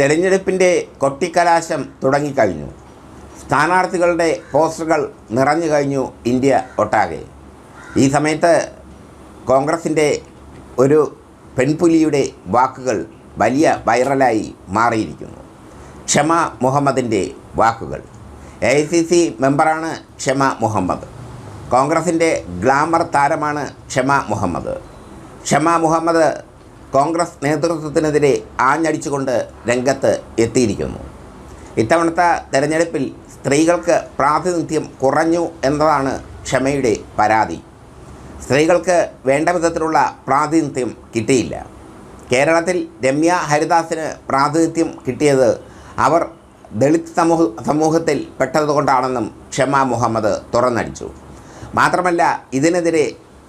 തെരഞ്ഞെടുപ്പിന്റെ കൊട്ടിക്കലാശം തുടങ്ങിക്കഴിഞ്ഞു. സ്ഥാനാർത്ഥികളുടെ പോസ്റ്ററുകൾ നിറഞ്ഞു കഴിഞ്ഞു ഇന്ത്യ ഒട്ടാകെ. ഈ സമയത്ത് കോൺഗ്രസിന്റെ ഒരു പെൺപുലിയുടെ വാക്കുകൾ വലിയ വൈറലായി മാറിയിരിക്കുന്നു. ക്ഷമ മുഹമ്മദിന്റെ വാക്കുകൾ. എ ഐ സി സി മെമ്പറാണ് ക്ഷമ മുഹമ്മദ്. കോൺഗ്രസിന്റെ ഗ്ലാമർ താരമാണ് ക്ഷമ മുഹമ്മദ്. ക്ഷമ മുഹമ്മദ് കോൺഗ്രസ് നേതൃത്വത്തിനെതിരെ ആഞ്ഞടിച്ചുകൊണ്ട് രംഗത്ത് എത്തിയിരിക്കുന്നു. ഇത്തവണത്തെ തെരഞ്ഞെടുപ്പിൽ സ്ത്രീകൾക്ക് പ്രാതിനിധ്യം കുറഞ്ഞു എന്നതാണ് ക്ഷമയുടെ പരാതി. സ്ത്രീകൾക്ക് വേണ്ട വിധത്തിലുള്ള പ്രാതിനിധ്യം കിട്ടിയില്ല. കേരളത്തിൽ രമ്യ ഹരിദാസിന് പ്രാതിനിധ്യം കിട്ടിയത് അവർ ദളിത് സമൂഹ സമൂഹത്തിൽ പെട്ടതുകൊണ്ടാണെന്നും ക്ഷമ മുഹമ്മദ് തുറന്നടിച്ചു. മാത്രമല്ല ഇതിനെതിരെ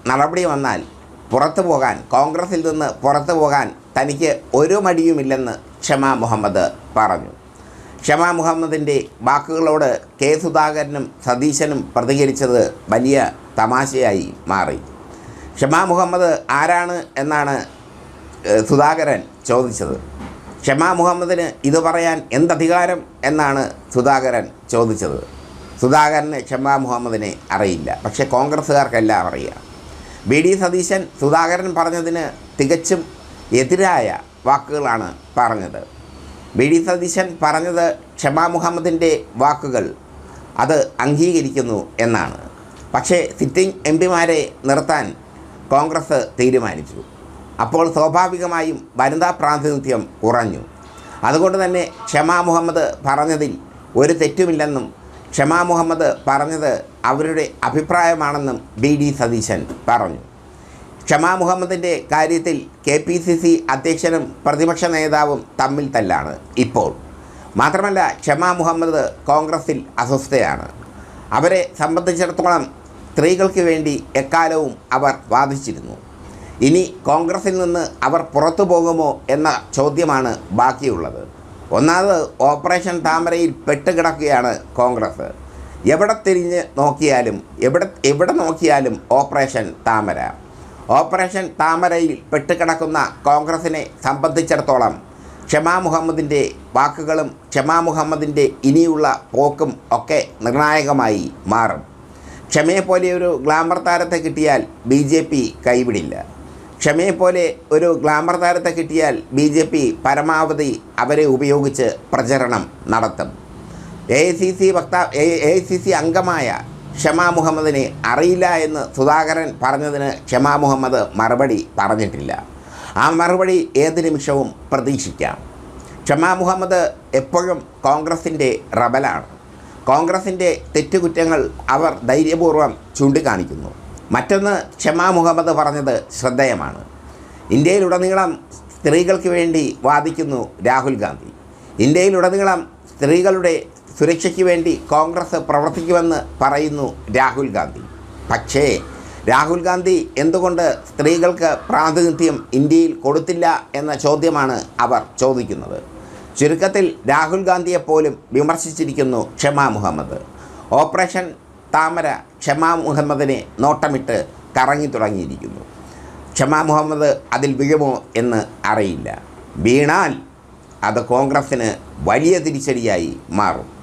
നടപടി വന്നാൽ പുറത്തു പോകാൻ കോൺഗ്രസിൽ നിന്ന് പുറത്തു പോകാൻ തനിക്ക് ഒരു മടിയുമില്ലെന്ന് ക്ഷമ മുഹമ്മദ് പറഞ്ഞു. ക്ഷമ മുഹമ്മദിന്റെ വാക്കുകളോട് കെ സുധാകരനും സതീശനും പ്രതികരിച്ചത് വലിയ തമാശയായി മാറി. ക്ഷമ മുഹമ്മദ് ആരാണ് എന്നാണ് സുധാകരൻ ചോദിച്ചത്. ക്ഷമ മുഹമ്മദിന് ഇത് പറയാൻ എന്തധികാരം എന്നാണ് സുധാകരൻ ചോദിച്ചത്. സുധാകരന് ക്ഷമ മുഹമ്മദിനെ അറിയില്ല. പക്ഷേ കോൺഗ്രസ്സുകാർക്കെല്ലാം അറിയാം. ബി ഡി സതീശൻ സുധാകരൻ പറഞ്ഞതിന് തികച്ചും എതിരായ വാക്കുകളാണ് പറഞ്ഞത്. ബി ഡി സതീശൻ പറഞ്ഞത് ക്ഷമാ മുഹമ്മദിന്റെ വാക്കുകൾ അത് അംഗീകരിക്കുന്നു എന്നാണ്. പക്ഷേ സിറ്റിംഗ് എം പിമാരെ നിർത്താൻ കോൺഗ്രസ് തീരുമാനിച്ചു. അപ്പോൾ സ്വാഭാവികമായും വനിതാ പ്രാതിനിധ്യം കുറഞ്ഞു. അതുകൊണ്ട് തന്നെ ക്ഷമാ മുഹമ്മദ് പറഞ്ഞതിൽ ഒരു തെറ്റുമില്ലെന്നും ക്ഷമാ മുഹമ്മദ് പറഞ്ഞത് അവരുടെ അഭിപ്രായമാണെന്നും ബി ഡി സതീശൻ പറഞ്ഞു. ക്ഷമാ മുഹമ്മദിന്റെ കാര്യത്തിൽ കെ പി സി സി അധ്യക്ഷനും പ്രതിപക്ഷ നേതാവും തമ്മിൽ തല്ലാണ് ഇപ്പോൾ. മാത്രമല്ല ക്ഷമാ മുഹമ്മദ് കോൺഗ്രസിൽ അസ്വസ്ഥയാണ്. അവരെ സംബന്ധിച്ചിടത്തോളം സ്ത്രീകൾക്ക് വേണ്ടി എക്കാലവും അവർ വാദിച്ചിരുന്നു. ഇനി കോൺഗ്രസിൽ നിന്ന് അവർ പുറത്തു പോകുമോ എന്ന ചോദ്യമാണ് ബാക്കിയുള്ളത്. ഒന്നാമത് ഓപ്പറേഷൻ താമരയിൽ പെട്ടുകിടക്കുകയാണ് കോൺഗ്രസ്. എവിടെ തിരിഞ്ഞ് നോക്കിയാലും എവിടെ എവിടെ നോക്കിയാലും ഓപ്പറേഷൻ താമര. ഓപ്പറേഷൻ താമരയിൽ പെട്ടുകിടക്കുന്ന കോൺഗ്രസിനെ സംബന്ധിച്ചിടത്തോളം ക്ഷമാ മുഹമ്മദിന്റെ വാക്കുകളും ക്ഷമാ മുഹമ്മദിന്റെ ഇനിയുള്ള പോക്കും ഒക്കെ നിർണായകമായി മാറും. ക്ഷമയെ പോലെ ഒരു ഗ്ലാമർ താരത്തെ കിട്ടിയാൽ ബി ജെ പി കൈവിടില്ല. ക്ഷമയെ പോലെ ഒരു ഗ്ലാമർ താരത്തെ കിട്ടിയാൽ ബി ജെ പി പരമാവധി അവരെ ഉപയോഗിച്ച് പ്രചരണം നടത്തും. എ ഐ സി സി വക്താവ് എ ഐ സി സി അംഗമായ ഷമാ മുഹമ്മദിനെ അറിയില്ല എന്ന് സുധാകരൻ പറഞ്ഞതിന് ഷമാ മുഹമ്മദ് മറുപടി പറഞ്ഞിട്ടില്ല. ആ മറുപടി ഏത് നിമിഷവും പ്രതീക്ഷിക്കാം. ഷമാ മുഹമ്മദ് എപ്പോഴും കോൺഗ്രസിന്റെ റബലാണ്. കോൺഗ്രസിന്റെ തെറ്റുകുറ്റങ്ങൾ അവർ ധൈര്യപൂർവം ചൂണ്ടിക്കാണിക്കുന്നു. മറ്റൊന്ന് ഷമാ മുഹമ്മദ് പറഞ്ഞത് ശ്രദ്ധേയമാണ്. ഇന്ത്യയിലുടനീളം സ്ത്രീകൾക്ക് വേണ്ടി വാദിക്കുന്നു രാഹുൽ ഗാന്ധി. ഇന്ത്യയിലുടനീളം സ്ത്രീകളുടെ സുരക്ഷയ്ക്ക് വേണ്ടി കോൺഗ്രസ് പ്രവർത്തിക്കുമെന്ന് പറയുന്നു രാഹുൽ ഗാന്ധി. പക്ഷേ രാഹുൽ ഗാന്ധി എന്തുകൊണ്ട് സ്ത്രീകൾക്ക് പ്രാതിനിധ്യം ഇന്ത്യയിൽ കൊടുത്തില്ല എന്ന ചോദ്യമാണ് അവർ ചോദിക്കുന്നത്. ചുരുക്കത്തിൽ രാഹുൽ ഗാന്ധിയെപ്പോലും വിമർശിച്ചിരിക്കുന്നു ക്ഷമാ മുഹമ്മദ്. ഓപ്പറേഷൻ താമര ക്ഷമാ മുഹമ്മദിനെ നോട്ടമിട്ട് കറങ്ങി തുടങ്ങിയിരിക്കുന്നു. ക്ഷമാ മുഹമ്മദ് അതിൽ വീഴുമോ എന്ന് അറിയില്ല. വീണാൽ അത് കോൺഗ്രസ്സിന് വലിയ തിരിച്ചടിയായി മാറും.